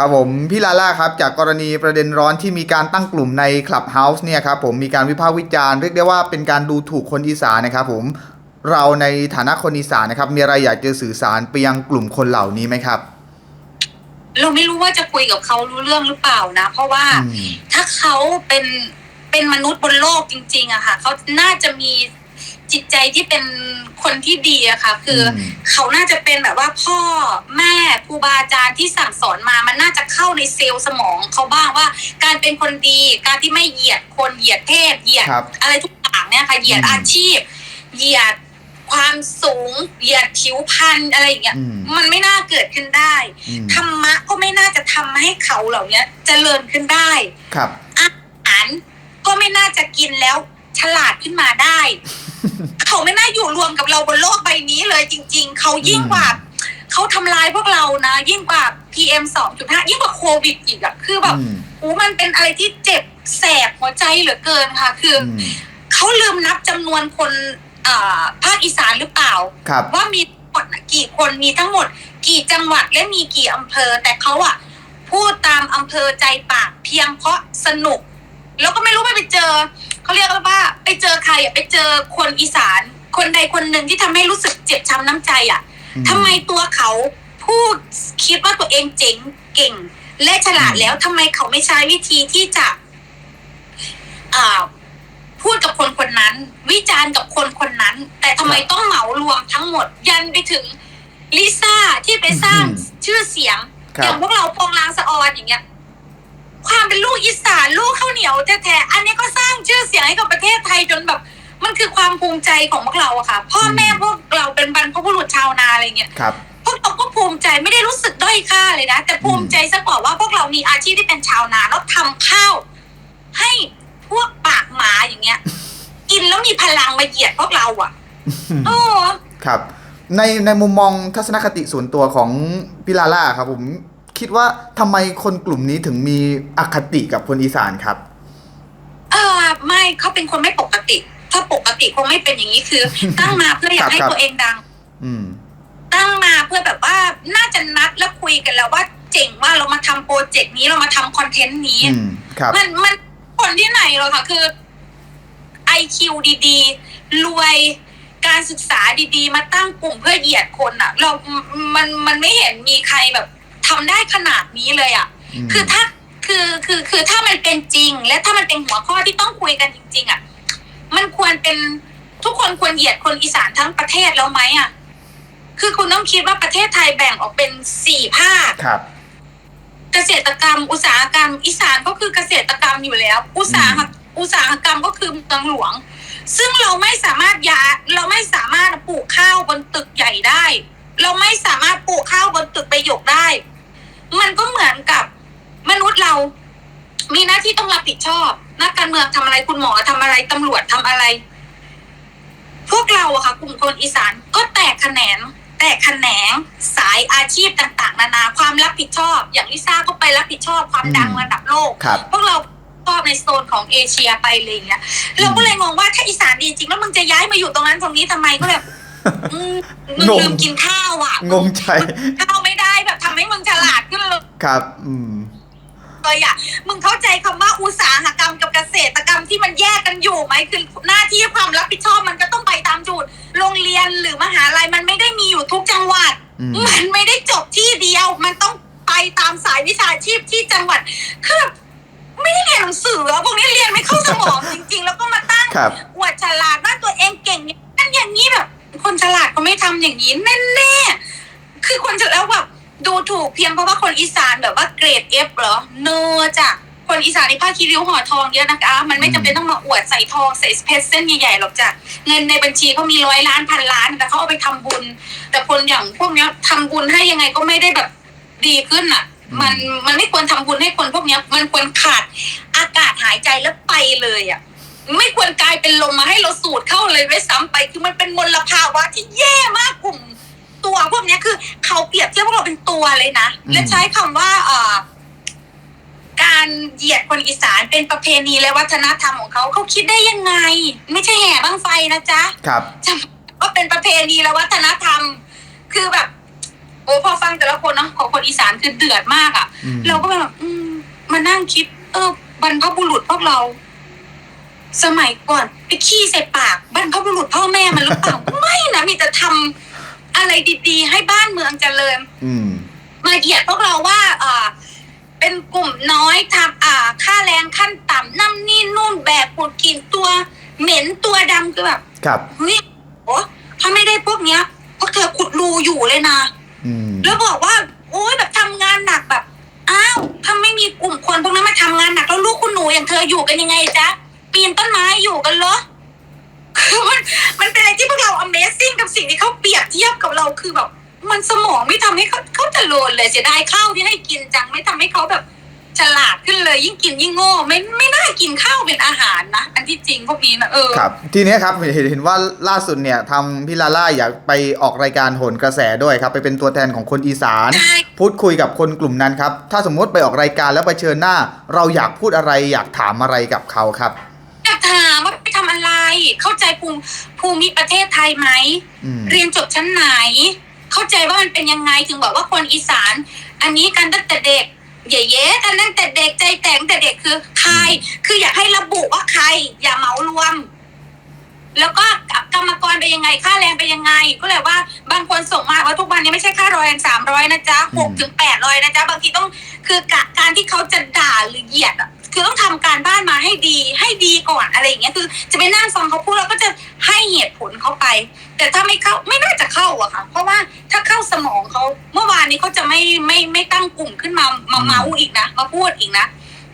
ครับผมพี่ลาล่าครับจากกรณีประเด็นร้อนที่มีการตั้งกลุ่มใน Clubhouse เนี่ยครับผมมีการวิพากษ์วิจารณ์เรียกได้ว่าเป็นการดูถูกคนอีสานนะครับผมเราในฐานะคนอีสานนะครับ มีอะไรอยากจะสื่อสารไปยังกลุ่มคนเหล่านี้ไหมครับ เราไม่รู้ว่าจะคุยกับเขารู้เรื่องหรือเปล่านะ เพราะว่าอืมถ้าเขาเป็นเป็นมนุษย์บนโลกจริง ๆอะค่ะเขาน่าจะมีจิตใจที่เป็น คนที่ดีอะค่ะ คืออม เขาน่าจะเป็นแบบว่าพ่อแม่ครูบาอาจารย์ที่สั่งสอนมามันน่าจะเข้าในเซลล์สมองเขาบ้างว่า การเป็นคนดีการที่ไม่เหยียดคนเหยียดเพศเหยียด ครับ อะไรทุกอย่างเนี่ยค่ะเหยียดอืมอาชีพ เหยียดความสูง เหยียดผิวพรรณอะไรอย่างเงี้ยอืม มันไม่น่าเกิดขึ้นได้อืมธรรมะก็ไม่น่าจะทำให้เขาเหล่าเนี้ยเจริญขึ้นได้ ครับ อาหารก็ไม่น่าจะกินแล้วฉลาดขึ้นมาได้ เขาไม่น่าอยู่รวมกับเราบนโลกใบนี้เลยจริง ๆ เขายิ่งกว่าเขาทำลายพวกเรานะ ยิ่งกว่า PM 2.5 ยิ่งกว่าโควิดอีกอะคือแบบอืมอู้มันเป็นอะไรที่เจ็บแสบหัวใจเหลือเกินค่ะ คือออืมเขาลืมนับจำนวนคนอ่าภาคอีสานหรือเปล่าครับว่ามีทั้งหมดน่ะกี่คนมีทั้งหมด กี่จังหวัดและมีกี่อำเภอ แต่เขาอะพูดตามอำเภอใจปากเพียงเพราะสนุก แล้วก็ไม่รู้ไปไปเจอ เขาเรียกว่า ไปเจอใครอะไปเจอคนอีสาน คนใดคนหนึ่งที่ทำให้รู้สึกเจ็บช้ำน้ำใจอะอืม ทำไมตัวเขาพูดคิดว่าตัวเองเจ๋งเก่ง และฉลาดแล้วทำไมเขาไม่ใช้วิธีที่จะอ่าพูดกับคนคนนั้น วิจารณ์กับคนคนนั้น แต่ทำไมต้องเหมารวมทั้งหมด ยันไปถึงลิซ่าที่ไปสร้างอืม ชื่อเสียง ครัอย่าบงพวกเราปองลางสะออนอย่างเงี้ยความ เป็นลูกอีสานลูกข้าวเหนียวแท้ๆอันนี้ก็สร้างชื่อเสียงให้กับประเทศไทยจนแบบ มันคือความภูมิใจของพวกเราอะค่ะ พ่อแม่พวกเราเป็นบรรพบุรุษชาวนาอะไรเงี้ยครับ พวกเราก็ภูมิใจไม่ได้รู้สึกด้อยค่าเลยนะ แต่ภูมิใจซะกว่าว่าพวกเรามีอาชีพที่เป็นชาวนาแล้วทำข้าว ให้พวกปากหมาอย่างเงี้ย กินแล้วมีพลังมาเหยียดพวกเราอะโอ้ ครับ ในในมุมมองทัศนคติส่วนตัวของพี่ลาล่าครับผม คิดว่าทำไมคนกลุ่มนี้ถึงมีอคติกับคนอีสานครับเออไม่เขาเป็นคนไม่ปกติ ถ้าปกติคงไม่เป็นอย่างนี้คือ ตั้งมาเพื่ออยากให้ครับตัวเองดัง อืมตั้งมาเพื่อแบบว่าน่าจะนัดแล้วคุยกันแล้วว่าเจ๋งว่าเรามาทำโปรเจกต์นี้เรามาทำคอนเทนต์นี้อืมครับมันมันคนที่ไหนหรอกค่ะคือไอคิวดีๆ รวยการศึกษาดีๆ มาตั้งกลุ่มเพื่อเหยียดคนอะเรา มันมันไม่เห็นมีใครแบบ ทำได้ขนาดนี้เลยอะอืมคือถ้าคือคือคือถ้ามันเป็นจริง และถ้ามันเป็นหัวข้อที่ต้องคุยกันจริง ๆอะมันควรเป็นทุกคนควรเหยียดคนอีสานทั้งประเทศแล้วไหมอะคือคุณต้องคิดว่าประเทศไทยแบ่งออกเป็นสี่ภาคครับ เกษตรกรรม อุตสาหกรรม อีสานก็คือเกษตรกรรมอยู่แล้ว อุตสาหกอุตสาหกรรมก็คือเมืองหลวง ซึ่งเราไม่สามารถยาเราไม่สามารถปลูกข้าวบนตึกใหญ่ได้ เราไม่สามารถปลูกข้าวบนตึกประโยคได้ มันก็เหมือนกับมนุษย์เรา มีหน้าที่ต้องรับผิดชอบ นักการเมืองทำอะไรคุณหมอทำอะไรตำรวจทำอะไร พวกเราอะค่ะ กลุ่มคนอีสานก็แตกแขนงแตกแขนงสายอาชีพต่าง ๆ นานาความรับผิดชอบ อย่างลิซ่าก็ไปรับผิดชอบความดังอืมระดับโลกครับพวกเราชอบในโซนของเอเชียไปเลยอย่างเงี้ยเราก็เลยงงว่าถ้าอีสานดีจริงแล้วมึงจะย้ายมาอยู่ตรงนั้นตรงนี้ทำไมก็แบบอืมมึงงงลืมกินข้าวอะงงใจข้าว ให้มึงฉลาดขึ้นเลยครับ อืมเลยอะมึงเข้าใจคำว่าอุตสาหกรรมกับเกษตรกรรมที่มันแยกกันอยู่ไหมคือหน้าที่ความรับผิดชอบมันก็ต้องไปตามจุดโรงเรียนหรือมหาลัยมันไม่ได้มีอยู่ทุกจังหวัด อืม มันไม่ได้จบที่เดียว มันต้องไปตามสายวิชาชีพที่จังหวัด คือแบบไม่ได้เรียนหนังสืออะพวกนี้เรียนไม่เข้าสมอง จริงๆ แล้วก็มาตั้งครับ อวดฉลาดว่าตัวเองเก่งอย่างนั้นอย่างนี้แบบ คนฉลาดเขาไม่ทำอย่างนี้แน่ๆ คือคนจะแล้วแบบ ดูถูกเพียงเพราะว่าคนอีสานแบบว่าเกรดเอฟเหรอโนจ้ะคนอีสานในภาคคีริ้วห่อทองเยอะนะคะมันไม่จำเป็นต้องมาอวดใส่ทองใส่เพชรเส้นใหญ่ๆหรอกจ้ะเงินในบัญชีเขามีร้อยล้านพันล้านแต่เขาเอาไปทำบุญ แต่คนอย่างพวกเนี้ยทำบุญให้ยังไงก็ไม่ได้แบบดีขึ้นอะ มันมันไม่ควรทำบุญให้คนพวกเนี้ย มันควรขาดอากาศหายใจแล้วไปเลยอะไม่ควรกลายเป็นลมมาให้เราสูดเข้าเลยด้วยซ้ำไป คือมันเป็นมลภาวะที่แย่มากกลุ่ม ตัวพวกเนี้ยคือเขาเปรียบเทียบพวกเราเป็นตัวเลยนะ อืม และใช้คำว่าเอ่อการเหยียดคนอีสานเป็นประเพณีและวัฒนธรรมของเขาเขาคิดได้ยังไง ไม่ใช่แห่บ้างไฟนะจ๊ะ ครับ จำว่าเป็นประเพณีและวัฒนธรรม คือแบบ โอ้พอฟังแต่ละคนเนาะของคนคนอีสานคือเดือดมากอะ่ะ อืม เราก็แบบอืมมานั่งคิด เออบรรพบุรุษพวกเรา สมัยก่อนไปขี้ใส่ปากบรรพบุรุษพ่อแม่มันหรือเปล่า ไม่นะมีแต่ทำ อะไรดีๆ ให้บ้านเมืองเจริญอืม มาเหยียดพวกเราว่าอ่าเป็นกลุ่มน้อยทำอ่า ค่าแรงขั้นต่ำนั่นนี่นู่นแบกปวดกินตัวเหม็นตัวดำคือแบบครับ เฮ้ยโอ้ถ้าไม่ได้พวกเนี้ยพวกเธอขุดรูอยู่เลยนะ อืม แล้วบอกว่า โอ้ยแบบทำงานหนักแบบ อ้าวถ้าไม่มีกลุ่มคนพวกนั้นมาทำงานหนักแล้วลูกคุณหนูอย่างเธออยู่กันยังไงจ๊ะ ปีนต้นไม้อยู่กันเหรอคือ มันมันเป็นอะไรที่พวกเรา Amazing กับสิ่งที่เขาเปรียบเทียบกับเราคือแบบ มันสมองไม่ทำให้เขาเขาเจริญเลยเสียดายข้าวที่ให้กินจังไม่ทำให้เขาแบบฉลาดขึ้นเลยยิ่งกินยิ่งโง่ไม่ไม่น่ากินข้าวเป็นอาหารนะ อันที่จริงพวกนี้นะเออครับ ทีเนี้ยครับเห็นเห็นว่าล่าสุดเนี่ยทำพี่ลาล่าอยากไปออกรายการโหนกระแสด้วยครับ ไปเป็นตัวแทนของคนอีสานใช่พูดคุยกับคนกลุ่มนั้นครับ ถ้าสมมติไปออกรายการแล้วไปเชิญหน้า เราอยากพูดอะไรอยากถามอะไรกับเขาครับ เข้าใจภูมิภูมิประเทศไทยไหม อืม เรียนจบชั้นไหน เข้าใจว่ามันเป็นยังไงถึงบอกว่าคนอีสาน อันนี้กันตั้งแต่เด็กเย่ๆกันตั้งแต่เด็กใจแต่งแต่เด็กคือใคร คืออยากให้ระบุว่าใคร อย่าเหมารวม แล้วก็กรรมกรเป็นยังไง ค่าแรงเป็นยังไง ก็เลยว่าบางคนส่งมาว่าทุกวันนี้ไม่ใช่ค่าร้อยสามร้อยนะจ๊ะหกถึงแปดร้อยนะจ๊ะ บางทีต้อง คือกะการที่เขาจะด่าหรือเหยียดอะ คือต้องทำการบ้านมาให้ดี ให้ดีก่อนอะไรอย่างเงี้ยคือจะไปนั่งฟังเขาพูดแล้วก็จะให้เหตุผลเขาไป แต่ถ้าไม่เข้าไม่น่าจะเข้าอะค่ะ เพราะว่าถ้าเข้าสมองเขาเมื่อวานนี้เขาจะไม่ไม่ไม่ตั้งกลุ่มขึ้นมามาเมาส์อีกนะมาพูดอีกนะ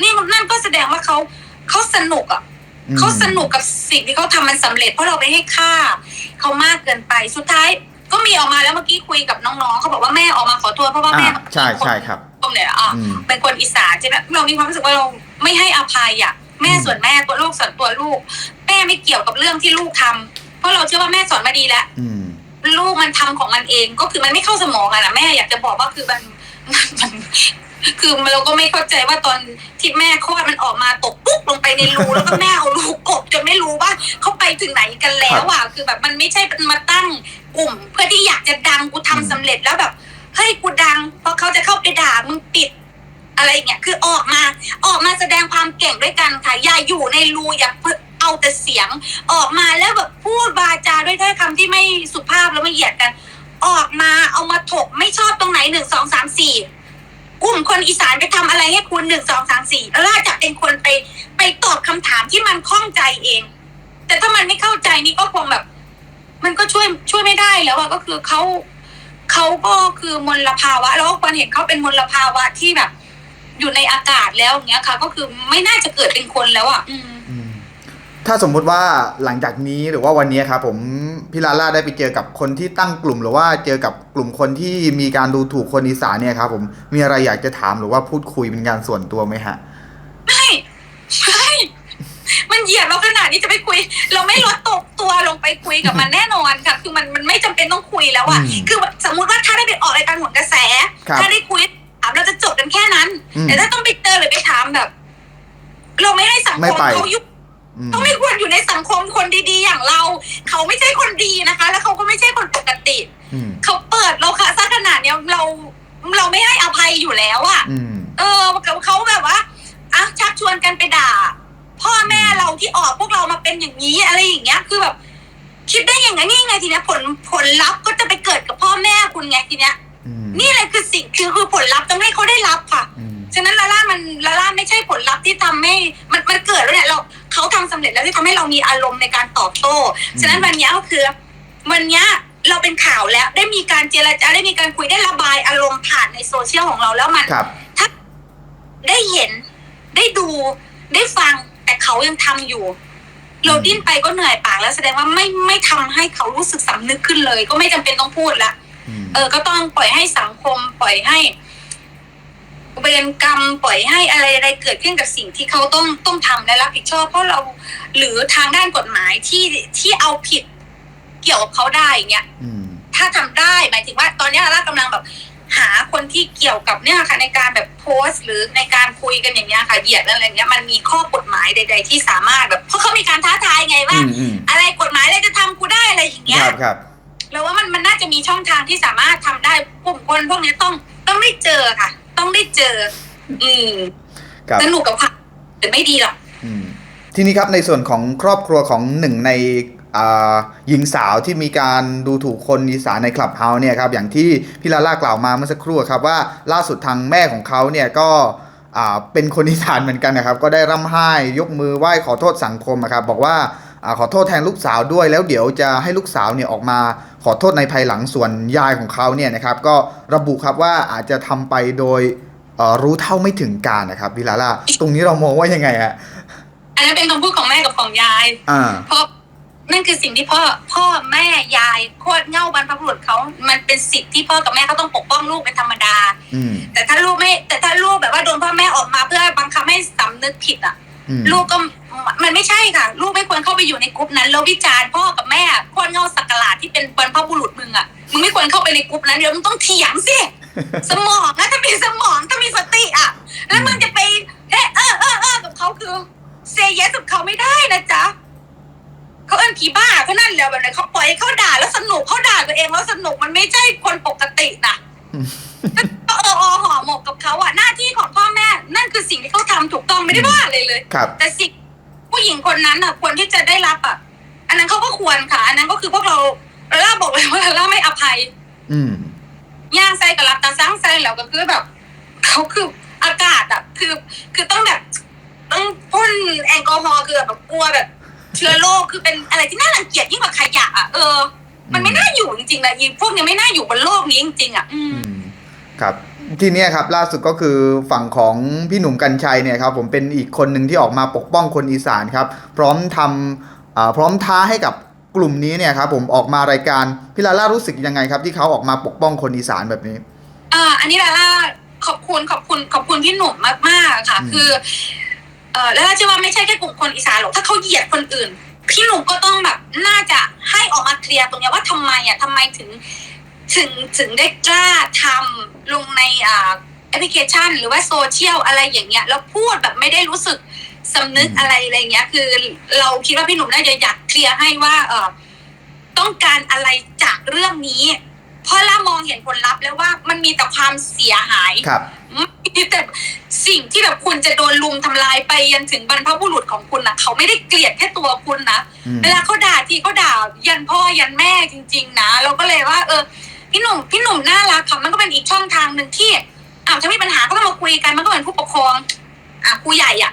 นี่นั่นก็แสดงว่าเขาเขาสนุกอะอืมเขาสนุกกับสิ่งที่เขาทำมันสำเร็จเพราะเราไปให้ค่าเขามากเกินไปสุดท้ายก็มีออกมาแล้วเมื่อกี้คุยกับน้องๆเขาบอกว่าแม่ออกมาขอโทษเพราะว่าแม่อ่าใช่ใช่ครับตรงเนี่ยอะอืมเป็นคนอีสานใช่ไหมเรามีความรู้สึกว่าเรา ไม่ให้อภัยอะแม่อืมส่วนแม่ตัวลูกส่วนตัวลูก แม่ไม่เกี่ยวกับเรื่องที่ลูกทำเพราะเราเชื่อว่าแม่สอนมาดีแล้วอืมลูกมันทำของมันเองก็คือมันไม่เข้าสมองอะนะแม่อยากจะบอกว่าคือมันมันคือเราก็ไม่เข้าใจว่าตอนที่แม่คลอดมันออกมาตกปุ๊บลงไปในรูแล้วก็แม่เอาลูกกบจนไม่รู้ว่าเขาไปถึงไหนกันแล้วอะคือแบบมันไม่ใช่เป็นมาตั้งกลุ่ม เพื่อที่อยากจะดังกูทำสำเร็จแล้วแบบเฮ้ยกูดังเพราะเขาจะเข้าไปด่ามึงปิด อะไรอย่างเงี้ยคือออกมาออกมาแสดงความเก่งด้วยกันค่ะอย่าอยู่ในรูอย่าเอาแต่เสียง ออกมาแล้วแบบพูดวาจาด้วยถ้อยคำที่ไม่สุภาพแล้วไม่เหยียดกัน ออกมาเอามาถกไม่ชอบตรงไหนหนึ่งสองสามสี่กลุ่มคนอีสานไปทำอะไรให้คุณหนึ่งสองสามสี่ล้วเราจะเป็นคนไปไปตอบคำถามที่มันข้องใจเอง แต่ถ้ามันไม่เข้าใจนี่ก็คงแบบ มันก็ช่วยช่วยไม่ได้แล้วอะก็คือเขาเขาก็คือมลภาวะ แล้วก็ควรเห็นเขาเป็นมลภาวะที่แบบ อยู่ในอากาศแล้วอย่างเงี้ยค่ะ ก็คือไม่น่าจะเกิดเป็นคนแล้วอะอืม อืมถ้าสมมุติว่าหลังจากนี้หรือว่าวันนี้ครับผมพี่ลาล่าได้ไปเจอกับคนที่ตั้งกลุ่ม หรือว่าเจอกับกลุ่มคนที่มีการดูถูกคนอีสานเนี่ยครับผมมีอะไรอยากจะถามหรือว่าพูดคุยเป็นการส่วนตัวไหมฮะ ไม่ไม่มันเหยียบเราขนาดนี้จะไปคุย เราไม่ลดตกตัวลงไปคุยกับมันแน่นอนค่ะ คือมันมันไม่จำเป็นต้องคุยแล้วอะอืมคือสมมุติว่าถ้าได้ไปออกรายการหนกระแส ครับ ถ้าได้คุยถาม เราจะจบกันแค่นั้น อืมแต่ถ้าต้องไปเจอหรือไปถามแบบ เราไม่ให้สังไม่คมไป เขายุบอืมเขาไม่ควรอยู่ในสังคมคนดีๆ อย่างเรา เขาไม่ใช่คนดีนะคะ แล้วเขาก็ไม่ใช่คนปกติ อืม เขาเปิดเราค่ะซะขนาดเนี้ยเราเราไม่ให้อภัยอยู่แล้วอะอืม เออเขาแบบว่าอะชักชวนกันไปด่า พ่อแม่เราที่ออกพวกเรามาเป็นอย่างนี้อะไรอย่างเงี้ย คือแบบ คิดได้ยังไงนี่ไงทีเนี้ยผลผลลัพธ์ก็จะไปเกิดกับพ่อแม่คุณไงทีเนี้ย อืมนี่เลยคือสิ่งคือคือผลลัพธ์ต้องให้เขาได้รับค่ะ อืม ฉะนั้นลาล่ามันลาล่าไม่ใช่ผลลัพธ์ที่ทำให้มันมันเกิดแล้วเนี่ยเราเขาทำสำเร็จแล้วที่ทำให้เรามีอารมณ์ในการตอบโต้ฉะนั้นวันเนี้ยก็คือ วันเนี้ยเราเป็นข่าวแล้วได้มีการเจรจาได้มีการคุยได้ระบายอารมณ์ผ่านในโซเชียลของเราแล้วมัน ครับได้เห็นได้ดูได้ฟังแต่เขายังทำอยู่เราดิ้นไปก็เหนื่อยปากแล้วแสดงว่าไม่ไม่ทำให้เขารู้สึกสำนึกขึ้นเลย ก็ไม่จำเป็นต้องพูดละอืม เออ ก็ต้องปล่อยให้สังคม ปล่อยให้เวรกรรมปล่อยให้อะไรอะไรเกิดขึ้นกับสิ่งที่เขาต้องต้องทำและรับผิดชอบเพราะเราหรือทางด้านกฎหมายที่ที่เอาผิดเกี่ยวกับเขาได้อย่างเงี้ยอืมถ้าทำได้หมายถึงว่า ตอนนี้เรากำลังแบบ หาคนที่เกี่ยวกับเนี่ยค่ะในการแบบโพสต์ หรือในการคุยกันอย่างเงี้ยค่ะเหยียดอะไรอย่างเงี้ยมันมีข้อกฎหมายใด ๆ ที่สามารถแบบเพราะเขามีการท้าทายไงว่าอืมอืมอะไรกฎหมายอะไรจะทำกูได้อะไรอย่างเงี้คยรับครับ เราว่ามันมันน่าจะมีช่องทางที่สามารถทำได้กลุ่มคนคนพวกนี้ต้องต้องได้เจอค่ะ ต้องได้เจอ อืมครับสนุกกับค่ะแต่ไม่ดีหรอกอืมทีนี้ครับในส่วนของครอบครัวของหนึ่งในอ่าหญิงสาวที่มีการดูถูกคนอีสานในคลับเฮาส์เนี่ยครับอย่างที่พี่ลาล่ากล่าวมาเมื่อสักครู่ครับว่าล่าสุดทางแม่ของเขาเนี่ยก็อ่าเป็นคนอีสานเหมือนกันนะครับ ก็ได้ร่ำไห้ยกมือไหว้ขอโทษสังคมนะครับบอกว่าอา ขอโทษแทนลูกสาวด้วย แล้วเดี๋ยวจะให้ลูกสาวเนี่ยออกมาขอโทษในภายหลังส่วนยายของเขาเนี่ยนะครับก็ระบุครับว่าอาจจะทำไปโดยเอ่อรู้เท่าไม่ถึงการนะครับพี่ลาล่าตรงนี้เรามองว่ายังไงฮะอันนั้นเป็นคำพูดของแม่กับของยายอ่าเพราะนั่นคือสิ่งที่พ่อพ่อแม่ยายโคตรเง่าบรรพบุรุษเขามันเป็นสิทธิ์ที่พ่อกับแม่เขาต้องปกป้องลูกเป็นธรรมดาอืมแต่ถ้าลูกไม่ แต่ถ้าลูกแบบว่าโดนพ่อแม่ออกมาเพื่อบังคับให้สำนึกผิดอะอืมลูกก็ มันไม่ใช่ค่ะ ลูกไม่ควรเข้าไปอยู่ในกลุ่มนั้นแล้ววิจารณ์พ่อกับแม่โคตรเง่าสักหลาดที่เป็นบรรพบุรุษมึงอะมึงไม่ควรเข้าไปในกลุ่มนั้นเดี๋ยวมึงต้องเถียงสิสมองนะถ้ามีสมองถ้ามีสติอะ แล้วมึงจะไปเอะเออเออเออกับเขาคือเซเยสกับเขาไม่ได้นะจ๊ะเขาเอิ้นผีบ้าเขานั่นแหละแบบไหนเขาปล่อยให้เขาด่าแล้วสนุกเขาด่าตัวเองแล้วสนุกมันไม่ใช่คนปกตินะก็เอออห่อหมกกับเขาอะหน้าที่ของพ่อแม่ นั่นคือสิ่งที่เขาทำถูกต้องไม่ได้ว่าเลยเลยครับแต่สิ่ง ผู้หญิงคนนั้นอะควรที่จะได้รับอะ อันนั้นเขาก็ควรค่ะ อันนั้นก็คือพวกเราลาล่าบอกเลยว่าลาล่าไม่อภัย อืมย่างไส้กับรับตาสร้างไส้แล้วก็คือแบบเขาคืออากาศอะคือ คือต้องแบบ ต้องพ่นแอลกอฮอล์คือแบบกลัวแบบ เชื้อโรคคือเป็นอะไรที่น่ารังเกียจยิ่งกว่าขยะอะเออ มันไม่น่าอยู่จริงๆนะยีพวกเนี้ยไม่น่าอยู่บนโลกนี้จริงๆอะ อืม อืมครับ ทีเนี้ยครับล่าสุดก็คือฝั่งของพี่หนุ่มกัญชัยเนี่ยครับผมเป็นอีกคนหนึ่งที่ออกมาปกป้องคนอีสานครับพร้อมทำอ่าพร้อมท้าให้กับกลุ่มนี้เนี่ยครับผมออกมารายการพี่ลาล่ารู้สึกยังไงครับ ที่เขาออกมาปกป้องคนอีสานแบบนี้อ่าอันนี้ลาล่าขอบคุณขอบคุณขอบคุณพี่หนุ่มมากๆค่ะอืมคือเออลาล่าเชื่อว่าไม่ใช่แค่กลุ่มคนอีสานหรอกถ้าเขาเหยียดคนอื่น พี่หนุ่มก็ต้องแบบน่าจะให้ออกมาเคลียร์ตรงเนี้ยว่าทำไมอะทำไมถึง ถึงถึงได้กล้าทำลงในอ่าแอปพลิเคชัน หรือว่าโซเชียลอะไรอย่างเงี้ยแล้วพูดแบบไม่ได้รู้สึกสำนึกอืมอะไรอะไรเงี้ย คือเราคิดว่าพี่หนุ่มน่าจะอยากเคลียร์ให้ว่าเออต้องการอะไรจากเรื่องนี้ เพราะล่ามองเห็นผลลัพธ์แล้วว่ามันมีแต่ความเสียหายครับมีแต่สิ่งที่แบบคุณจะโดนลุมทำลายไปยันถึงบรรพบุรุษของคุณนะเขาไม่ได้เกลียดแค่ตัวคุณนะอืมเวลาเขาด่าทีเขาด่ายันพ่อยันแม่จริง ๆ นะ เราก็เลยว่า เออ พี่หนุ่มพี่หนุ่มน่ารักค่ะมันก็เป็นอีกช่องทางหนึ่งที่อ้าวถ้ามีปัญหาก็ต้องมาคุยกันมันก็เหมือนผู้ปกครองอะครูใหญ่อะ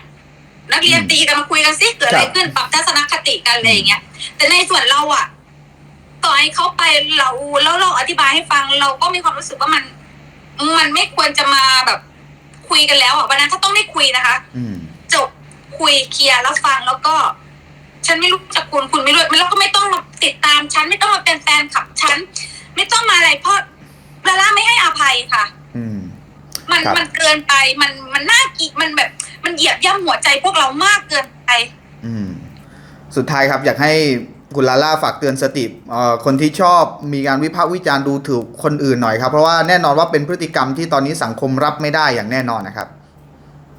นักเรียนอืมตีกันมาคุยกันซิเกิดอะไรครับขึ้นปรับทัศนคติกันอะไรอย่างเงี้ย แต่ในส่วนเราอะ ต่อให้เขาไปเราแล้วเราอธิบายให้ฟังเราก็มีความรู้สึกว่ามัน มันไม่ควรจะมาแบบคุยกันแล้วอะวันนั้นถ้าต้องได้คุยนะคะ อืม จบคุยเคลียร์แล้วฟังแล้วก็ ฉันไม่รู้จักคุณคุณไม่รู้แล้วก็ไม่ต้องมาติดตามฉันไม่ต้องมาเป็นแฟนขับฉัน ไม่ต้องมาอะไรเพราะลาล่าไม่ให้อภัยค่ะ อืม มันครับ มันเกินไปมันมันน่ากีมันแบบ มันเหยียบย่ำหัวใจพวกเรามากเกินไป อืม สุดท้ายครับ อยากให้คุณลาล่าฝากเตือนสติเอ่อคนที่ชอบมีการวิพากษ์วิจารณ์ดูถูกคนอื่นหน่อยครับ เพราะว่าแน่นอนว่าเป็นพฤติกรรมที่ตอนนี้สังคมรับไม่ได้อย่างแน่นอนนะครับ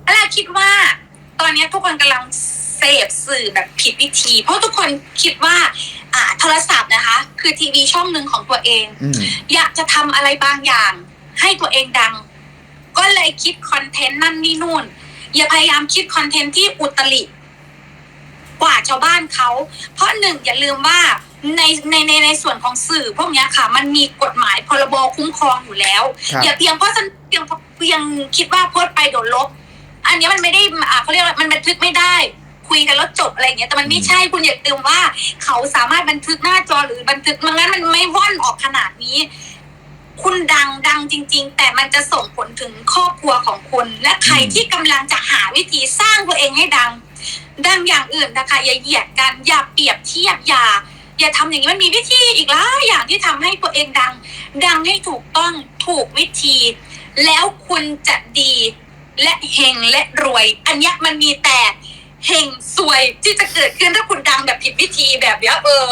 แล้วเราคิดว่าตอนนี้ทุกคนกำลัง เสพสื่อแบบผิดวิธี เพราะทุกคนคิดว่าอ่าโทรศัพท์นะคะ คือทีวีช่องหนึ่งของตัวเอง อืม อยากจะทำอะไรบางอย่าง ให้ตัวเองดัง ก็เลยคิดคอนเทนต์นั่นนี่นู่น อย่าพยายามคิดคอนเทนต์ที่อุตริกว่าชาวบ้านเขา เพราะหนึ่งอย่าลืมว่าในในในในส่วนของสื่อ พวกเนี้ยค่ะ มันมีกฎหมายพรบคุ้มครองอยู่แล้ว ครับ อย่าเพียงเพราะฉันเพียงเพียงคิดว่าโพสต์ไปโดนลบ อันเนี้ยมันไม่ได้อ่าเขาเรียกว่ามันบันทึกไม่ได้ คุยกันแล้วจบอะไรเงี้ยแต่มันไม่ใช่คุณอย่าลืมว่า เขาสามารถบันทึกหน้าจอหรือบันทึกมันงั้นมันไม่ว่อนออกขนาดนี้ คุณดังดังจริง ๆ แต่มันจะส่งผลถึงครอบครัวของคุณ และใครที่กำลังจะหาวิธีสร้างตัวเองให้ดัง ดังอย่างอื่นนะคะอย่าเหยียดกันอย่าเปรียบเทียบอย่าอย่าทำอย่างนี้มันมีวิธีอีกหลายอย่างที่ทำให้ตัวเองดัง ดังให้ถูกต้องถูกวิธี แล้วคุณจะดีและเฮงและรวย อันนี้มันมีแต่ เฮงซวยที่จะเกิดขึ้นถ้าคุณดังแบบผิดวิธีแบบเนี้ยเออ